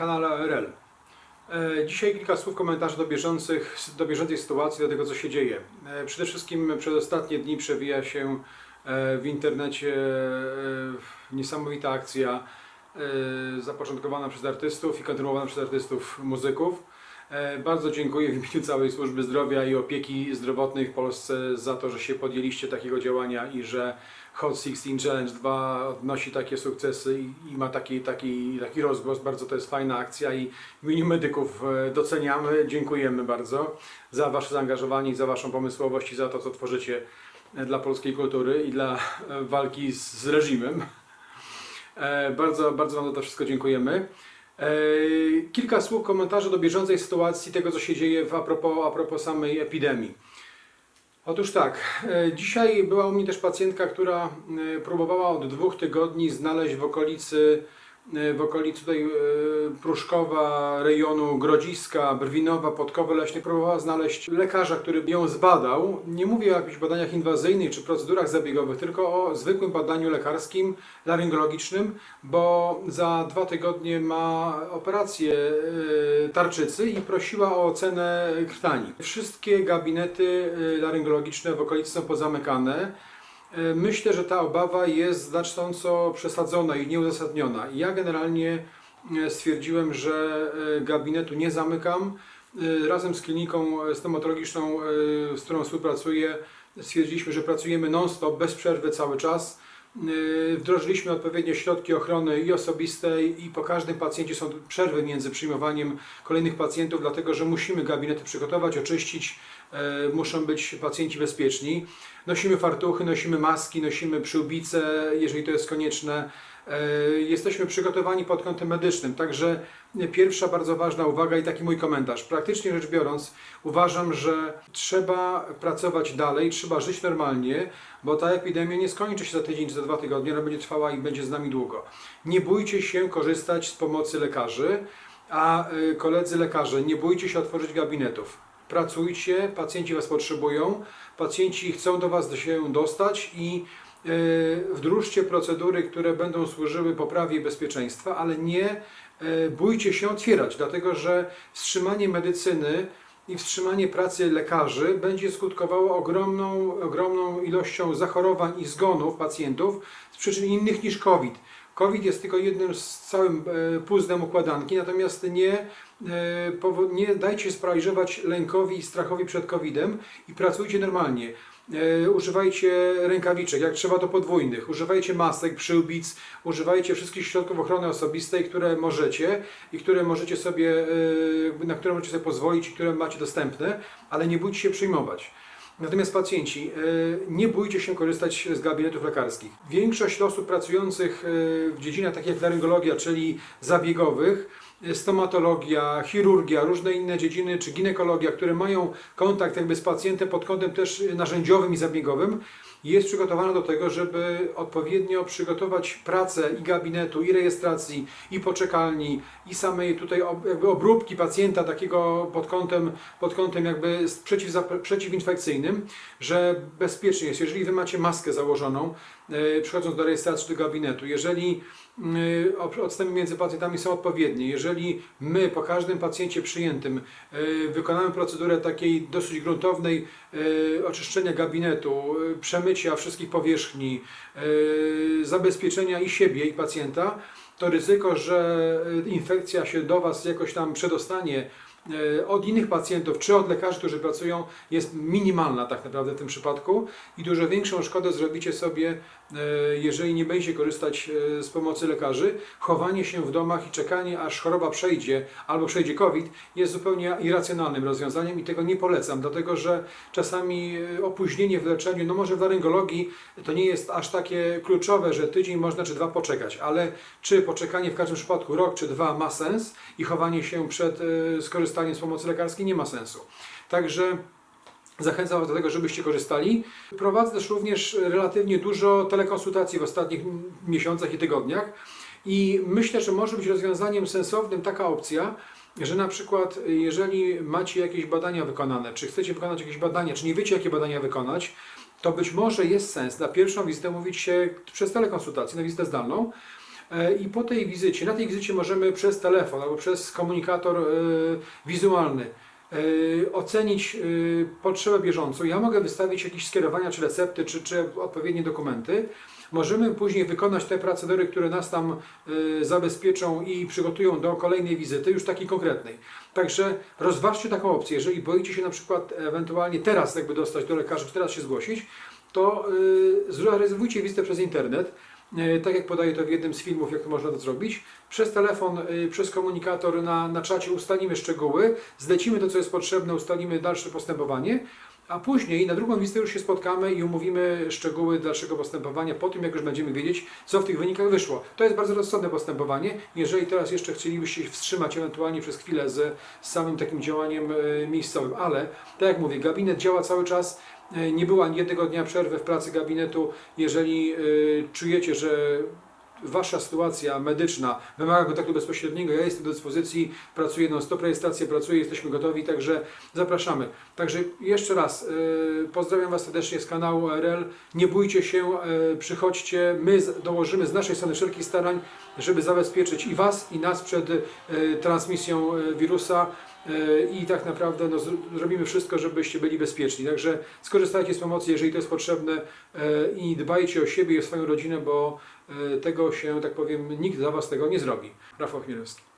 kanale ORL. E, Dzisiaj kilka słów komentarzy do, bieżących, do bieżącej sytuacji, do tego co się dzieje. E, Przede wszystkim przez ostatnie dni przewija się e, w internecie niesamowita akcja zapoczątkowana przez artystów i kontynuowana przez artystów muzyków. E, Bardzo dziękuję w imieniu całej służby zdrowia i opieki zdrowotnej w Polsce za to, że się podjęliście takiego działania i że Hot 16 Challenge 2 odnosi takie sukcesy i, ma taki, taki, taki rozgłos. Bardzo to jest fajna akcja i w imieniu medyków e, doceniamy, dziękujemy bardzo za Wasze zaangażowanie za Waszą pomysłowość i za to, co tworzycie e, dla polskiej kultury i dla walki z, z reżimem. Bardzo, bardzo Wam za to wszystko dziękujemy. Kilka słów komentarzy do bieżącej sytuacji, tego co się dzieje w, a, propos, a propos samej epidemii. Otóż tak, e, dzisiaj była u mnie też pacjentka, która e, próbowała od dwóch tygodni znaleźć w okolicy, w okolicy tutaj e, Pruszkowa, rejonu Grodziska, Brwinowa, Podkowy Leśne, próbowała znaleźć lekarza, który ją zbadał. Nie mówię o jakichś badaniach inwazyjnych czy procedurach zabiegowych, tylko o zwykłym badaniu lekarskim, laryngologicznym, bo za dwa tygodnie ma operację e, tarczycy i prosiła o ocenę krtani. Wszystkie gabinety e, laryngologiczne w okolicy są pozamykane. E, Myślę, że ta obawa jest znacząco przesadzona i nieuzasadniona. Ja generalnie e, stwierdziłem, że e, gabinetu nie zamykam. Razem z kliniką stomatologiczną, z którą współpracuję, stwierdziliśmy, że pracujemy non-stop, bez przerwy cały czas. E, Wdrożyliśmy odpowiednie środki ochrony i osobistej, i po każdym pacjencie są przerwy między przyjmowaniem kolejnych pacjentów, dlatego że musimy gabinety przygotować, oczyścić, e, muszą być pacjenci bezpieczni. Nosimy fartuchy, nosimy maski, nosimy przyłbice, jeżeli to jest konieczne. E, Jesteśmy przygotowani pod kątem medycznym, także pierwsza bardzo ważna uwaga i taki mój komentarz. Praktycznie rzecz biorąc, uważam, że trzeba pracować dalej, trzeba żyć normalnie, bo ta epidemia nie skończy się za tydzień czy za dwa tygodnie, ona będzie trwała i będzie z nami długo. Nie bójcie się korzystać z pomocy lekarzy, a y, koledzy lekarze, nie bójcie się otworzyć gabinetów. Pracujcie, pacjenci Was potrzebują, pacjenci chcą do Was się dostać i wdróżcie procedury, które będą służyły poprawie bezpieczeństwa, ale nie y, bójcie się otwierać, dlatego że wstrzymanie medycyny i wstrzymanie pracy lekarzy będzie skutkowało ogromną, ogromną ilością zachorowań i zgonów pacjentów z przyczyn innych niż COVID. COVID jest tylko jednym z całym e, puzzlem układanki, natomiast nie, e, nie dajcie sparaliżować lękowi i strachowi przed COVID-em i pracujcie normalnie. E, Używajcie rękawiczek, jak trzeba to podwójnych, używajcie masek, przyłbic, używajcie wszystkich środków ochrony osobistej, które możecie i które możecie sobie, na które możecie sobie pozwolić i które macie dostępne, ale nie bójcie się przyjmować. Natomiast pacjenci, e, nie bójcie się korzystać z gabinetów lekarskich. Większość osób pracujących e, w dziedzinach takich jak laryngologia, czyli zabiegowych, e, stomatologia, chirurgia, różne inne dziedziny, czy ginekologia, które mają kontakt jakby z pacjentem pod kątem też narzędziowym i zabiegowym, jest przygotowana do tego, żeby odpowiednio przygotować pracę i gabinetu, i rejestracji, i poczekalni, i samej tutaj jakby obróbki pacjenta takiego pod kątem, pod kątem jakby przeciw, przeciwinfekcyjnym, że bezpiecznie jest. Jeżeli Wy macie maskę założoną, e, przychodząc do rejestracji do gabinetu, jeżeli ob- odstępy między pacjentami są odpowiednie, jeżeli my po każdym pacjencie przyjętym y, wykonamy procedurę takiej dosyć gruntownej oczyszczenia gabinetu, y, przemycia wszystkich powierzchni, y, zabezpieczenia i siebie i pacjenta, to ryzyko, że y, infekcja się do Was jakoś tam przedostanie e, od innych pacjentów czy od lekarzy, którzy pracują, jest minimalna tak naprawdę w tym przypadku i dużo większą szkodę zrobicie sobie, e, jeżeli nie będziecie korzystać e, z pomocy lekarzy. Chowanie się w domach i czekanie, aż choroba przejdzie albo przejdzie COVID, jest zupełnie irracjonalnym rozwiązaniem i tego nie polecam, dlatego że czasami e, opóźnienie w leczeniu, no może w laryngologii to nie jest aż takie kluczowe, że tydzień można czy dwa poczekać, ale czy poczekanie w każdym przypadku rok czy dwa ma sens i chowanie się przed e, skorzystaniem z pomocy lekarskiej nie ma sensu. Także Zachęcam Was do tego, żebyście korzystali. Prowadzę też również relatywnie dużo telekonsultacji w ostatnich miesiącach i tygodniach i myślę, że może być rozwiązaniem sensownym taka opcja, że na przykład jeżeli macie jakieś badania wykonane, czy chcecie wykonać jakieś badania, czy nie wiecie jakie badania wykonać, to być może jest sens na pierwszą wizytę mówić się przez telekonsultację, na wizytę zdalną, I po tej wizycie, na tej wizycie możemy przez telefon albo przez komunikator e, wizualny e, ocenić e, potrzebę bieżącą. Ja mogę wystawić jakieś skierowania, czy recepty, czy, czy odpowiednie dokumenty. Możemy później wykonać te procedury, które nas tam e, zabezpieczą i przygotują do kolejnej wizyty, już takiej konkretnej. Także rozważcie taką opcję. Jeżeli boicie się na przykład ewentualnie teraz jakby dostać do lekarzy, czy teraz się zgłosić, to y, zarezerwujcie wizytę przez internet. Y, Tak jak podaję to w jednym z filmów, jak można to zrobić. Przez telefon, y, przez komunikator na, na czacie ustalimy szczegóły, zlecimy to, co jest potrzebne, ustalimy dalsze postępowanie, a później na drugą wizytę już się spotkamy i umówimy szczegóły dalszego postępowania po tym, jak już będziemy wiedzieć, co w tych wynikach wyszło. To jest bardzo rozsądne postępowanie. Jeżeli teraz jeszcze chcielibyście się wstrzymać ewentualnie przez chwilę z, z samym takim działaniem y, miejscowym, ale tak jak mówię, gabinet działa cały czas. E, Nie było ani jednego dnia przerwy w pracy gabinetu. Jeżeli y, czujecie, że Wasza sytuacja medyczna wymaga kontaktu bezpośredniego, ja jestem do dyspozycji, pracuję non stop, rejestrację pracuję, jesteśmy gotowi, także zapraszamy. Także jeszcze raz y, pozdrawiam Was serdecznie z kanału ORL. Nie bójcie się, przychodźcie, my dołożymy z naszej strony wszelkich starań, żeby zabezpieczyć i Was, i nas przed transmisją wirusa. Y, I tak naprawdę no, zr- zrobimy wszystko, żebyście byli bezpieczni. Także skorzystajcie z pomocy, jeżeli to jest potrzebne y, i dbajcie o siebie i o swoją rodzinę, bo y, tego się, tak powiem, nikt dla Was tego nie zrobi. Rafał Chmielewski.